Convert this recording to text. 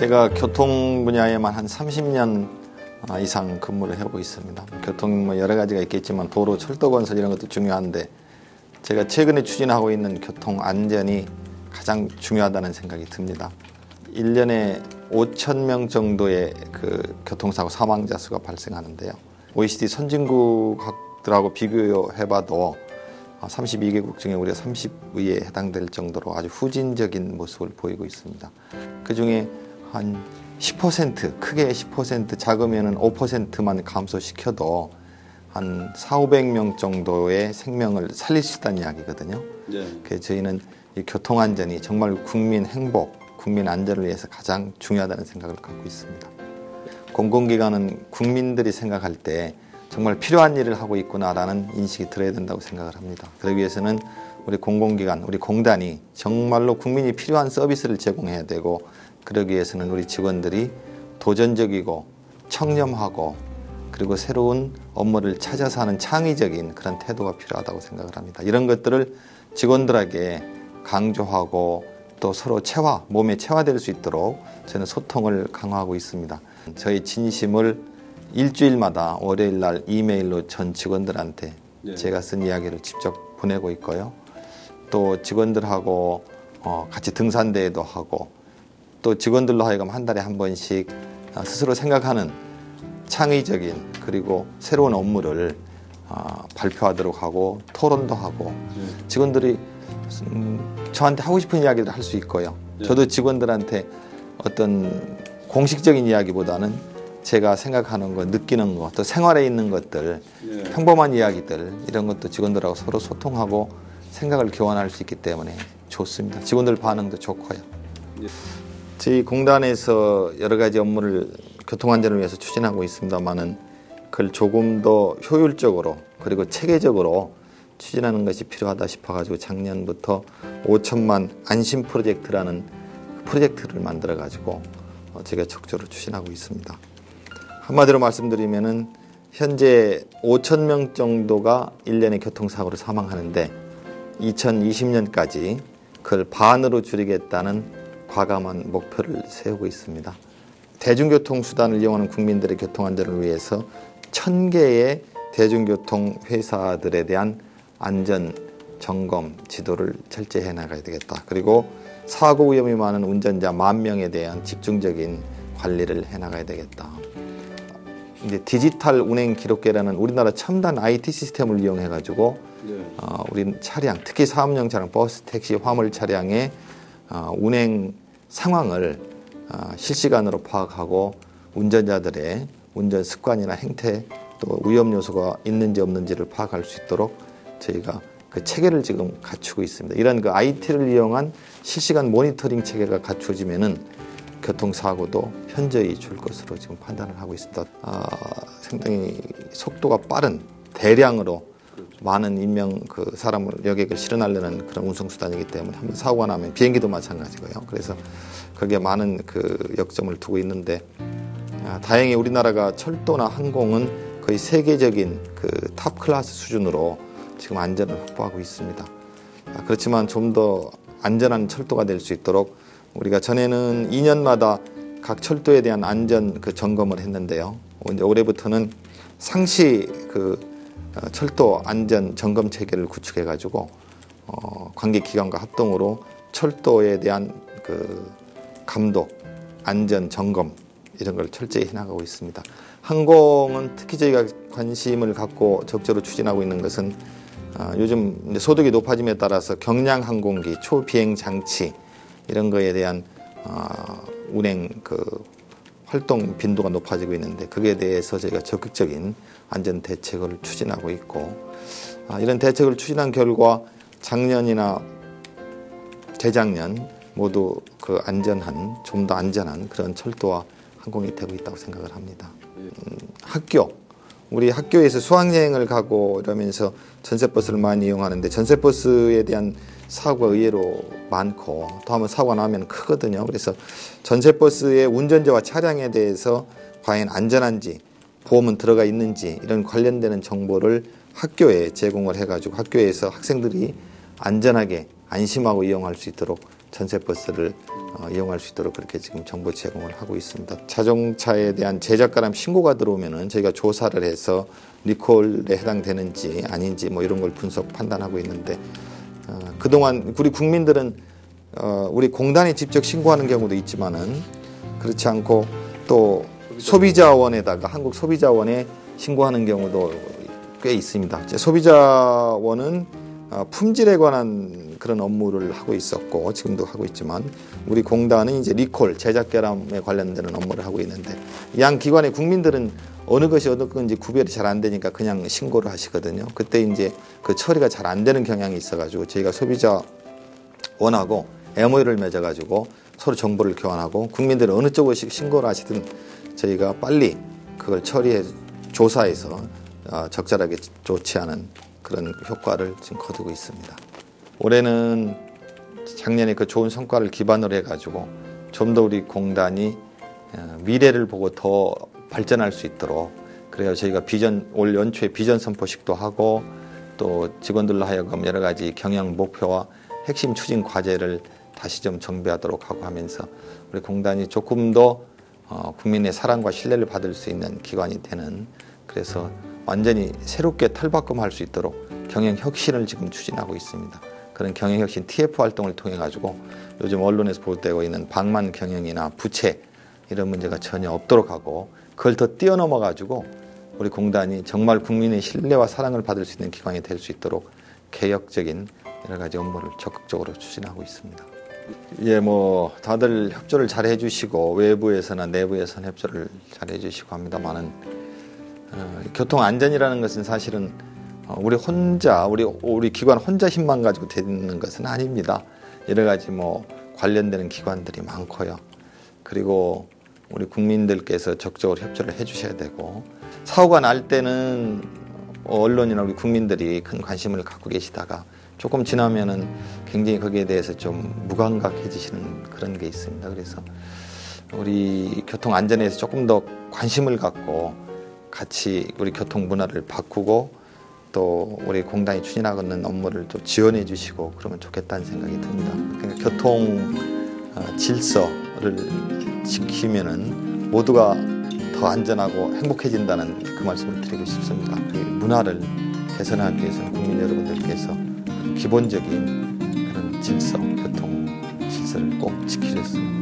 제가 교통 분야에만 한 30년 이상 근무를 하고 있습니다. 교통 뭐 여러 가지가 있겠지만 도로, 철도 건설 이런 것도 중요한데 제가 최근에 추진하고 있는 교통 안전이 가장 중요하다는 생각이 듭니다. 1년에 5천 명 정도의 그 교통사고 사망자 수가 발생하는데요. OECD 선진국들하고 비교해봐도 32개국 중에 우리가 30위에 해당될 정도로 아주 후진적인 모습을 보이고 있습니다. 그 중에 한 10% 크게 10% 작으면은 5%만 감소시켜도 한 4, 500명 정도의 생명을 살릴 수 있다는 이야기거든요. 네. 그래서 저희는 이 교통 안전이 정말 국민 행복, 국민 안전을 위해서 가장 중요하다는 생각을 갖고 있습니다. 공공기관은 국민들이 생각할 때 정말 필요한 일을 하고 있구나라는 인식이 들어야 된다고 생각을 합니다. 그러기 위해서는 우리 공공기관, 우리 공단이 정말로 국민이 필요한 서비스를 제공해야 되고 그러기 위해서는 우리 직원들이 도전적이고 청렴하고 그리고 새로운 업무를 찾아서 하는 창의적인 그런 태도가 필요하다고 생각을 합니다. 이런 것들을 직원들에게 강조하고 또 서로 체화, 몸에 체화될 수 있도록 저는 소통을 강화하고 있습니다. 저희 진심을 일주일마다 월요일 날 이메일로 전 직원들한테 네. 제가 쓴 이야기를 직접 보내고 있고요. 또 직원들하고 어, 같이 등산대회도 하고 또 직원들로 하여금 한 달에 한 번씩 어, 스스로 생각하는 창의적인 그리고 새로운 업무를 어, 발표하도록 하고 토론도 하고 네. 직원들이 음, 저한테 하고 싶은 이야기를 할 수 있고요. 네. 저도 직원들한테 어떤 공식적인 이야기보다는 제가 생각하는 것, 느끼는 것, 또 생활에 있는 것들, 예. 평범한 이야기들 이런 것도 직원들하고 서로 소통하고 생각을 교환할 수 있기 때문에 좋습니다. 직원들 반응도 좋고요. 예. 저희 공단에서 여러 가지 업무를 교통안전을 위해서 추진하고 있습니다만은 그걸 조금 더 효율적으로 그리고 체계적으로 추진하는 것이 필요하다 싶어가지고 작년부터 5천만 안심 프로젝트라는 프로젝트를 만들어가지고 제가 적극적으로 추진하고 있습니다. 한마디로 말씀드리면은 현재 5천 명 정도가 1년에 교통사고로 사망하는데 2020년까지 그걸 반으로 줄이겠다는 과감한 목표를 세우고 있습니다. 대중교통 수단을 이용하는 국민들의 교통 안전을 위해서 천 개의 대중교통 회사들에 대한 안전 점검 지도를 철저히 나가야 되겠다. 그리고 사고 위험이 많은 운전자 만 명에 대한 집중적인 관리를 해 나가야 되겠다. 이제 디지털 운행 기록계라는 우리나라 첨단 IT 시스템을 이용해 가지고 네. 어, 우리 차량 특히 사업용 차량, 버스, 택시, 화물 차량의 어, 운행 상황을 어, 실시간으로 파악하고 운전자들의 운전 습관이나 행태 또 위험 요소가 있는지 없는지를 파악할 수 있도록 저희가 그 체계를 지금 갖추고 있습니다. 이런 그 IT를 이용한 실시간 모니터링 체계가 갖춰지면은 교통사고도 현저히 줄 것으로 지금 판단을 하고 있습니다. 아, 상당히 속도가 빠른 대량으로. 많은 인명 그 사람을 여객을 실어나려는 그런 운송수단이기 때문에 한번 사고가 나면 비행기도 마찬가지고요. 그래서 거기에 많은 그 역점을 두고 있는데 아, 다행히 우리나라가 철도나 항공은 거의 세계적인 그 탑 클래스 수준으로 지금 안전을 확보하고 있습니다. 아, 그렇지만 좀 더 안전한 철도가 될 수 있도록 우리가 전에는 2년마다 각 철도에 대한 안전 그 점검을 했는데요. 이제 올해부터는 상시 그 어, 철도 안전 점검 체계를 구축해 가지고 어, 관계 기관과 합동으로 철도에 대한 그 감독, 안전 점검 이런 걸 철저히 해나가고 있습니다. 항공은 특히 저희가 관심을 갖고 적극적으로 추진하고 있는 것은 어, 요즘 소득이 높아짐에 따라서 경량 항공기, 초비행 장치 이런 거에 대한 어, 운행 그 활동 빈도가 높아지고 있는데 그에 대해서 저희가 적극적인 안전 대책을 추진하고 있고 아, 이런 대책을 추진한 결과 작년이나 재작년 모두 그 안전한 좀 더 안전한 그런 철도와 항공이 되고 있다고 생각을 합니다. 음, 학교 우리 학교에서 수학여행을 가고 이러면서 전세버스를 많이 이용하는데 전세버스에 대한 사고가 의외로 많고 또 한번 사고가 나면 크거든요. 그래서 전세버스의 운전자와 차량에 대해서 과연 안전한지 보험은 들어가 있는지 이런 관련되는 정보를 학교에 제공을 해가지고 학교에서 학생들이 안전하게 안심하고 이용할 수 있도록 전세버스를 어, 이용할 수 있도록 그렇게 지금 정보 제공을 하고 있습니다. 자동차에 대한 제작가람 신고가 들어오면은 저희가 조사를 해서 리콜에 해당되는지 아닌지 뭐 이런 걸 분석 판단하고 있는데 어, 그동안 우리 국민들은 어, 우리 공단이 직접 신고하는 경우도 있지만은 그렇지 않고 또 소비자원에다가 한국 소비자원에 신고하는 경우도 꽤 있습니다. 소비자원은 어, 품질에 관한 그런 업무를 하고 있었고 지금도 하고 있지만 우리 공단은 이제 리콜 제작 결함에 관련되는 업무를 하고 있는데 양 기관의 국민들은 어느 것이 어느 건지 구별이 잘 안 되니까 그냥 신고를 하시거든요. 그때 이제 그 처리가 잘 안 되는 경향이 있어가지고 저희가 소비자 원하고 MOU를 맺어가지고 서로 정보를 교환하고 국민들이 어느 시- 신고를 하시든 저희가 빨리 그걸 처리해 조사해서 어, 적절하게 조치하는 그런 효과를 지금 거두고 있습니다. 올해는 작년에 그 좋은 성과를 기반으로 해가지고 좀 더 우리 공단이 어, 미래를 보고 더 발전할 수 있도록 그래야 저희가 비전 올 연초에 비전 선포식도 하고 또 직원들로 하여금 여러 가지 경영 목표와 핵심 추진 과제를 다시 좀 정비하도록 하고 하면서 우리 공단이 조금 더 어, 국민의 사랑과 신뢰를 받을 수 있는 기관이 되는 그래서 완전히 새롭게 탈바꿈할 수 있도록 경영 혁신을 지금 추진하고 있습니다. 그런 경영 혁신 TF 활동을 통해 가지고 요즘 언론에서 보도되고 있는 방만 경영이나 부채 이런 문제가 전혀 없도록 하고 그걸 더 뛰어넘어 가지고 우리 공단이 정말 국민의 신뢰와 사랑을 받을 수 있는 기관이 될 수 있도록 개혁적인 여러 가지 업무를 적극적으로 추진하고 있습니다. 예, 뭐 다들 협조를 잘 해주시고 외부에서나 내부에서는 협조를 잘 해주시고 합니다만은 어, 교통 안전이라는 것은 사실은 어, 우리 혼자 우리 우리 기관 혼자 힘만 가지고 되는 것은 아닙니다. 여러 가지 뭐 관련되는 기관들이 많고요. 그리고 우리 국민들께서 적극적으로 협조를 해주셔야 되고 사고가 날 때는 언론이나 우리 국민들이 큰 관심을 갖고 계시다가 조금 지나면은 굉장히 거기에 대해서 좀 무감각해지시는 그런 게 있습니다. 그래서 우리 교통 안전에서 조금 더 관심을 갖고 같이 우리 교통 문화를 바꾸고 또 우리 공단이 추진하고 있는 업무를 또 지원해 주시고 그러면 좋겠다는 생각이 듭니다. 그러니까 교통 어, 질서를 지키면은 모두가 더 안전하고 행복해진다는 그 말씀을 드리고 싶습니다. 그 문화를 개선하기 위해서는 국민 여러분들께서 기본적인 그런 질서, 교통 질서를 꼭 지키셨습니다.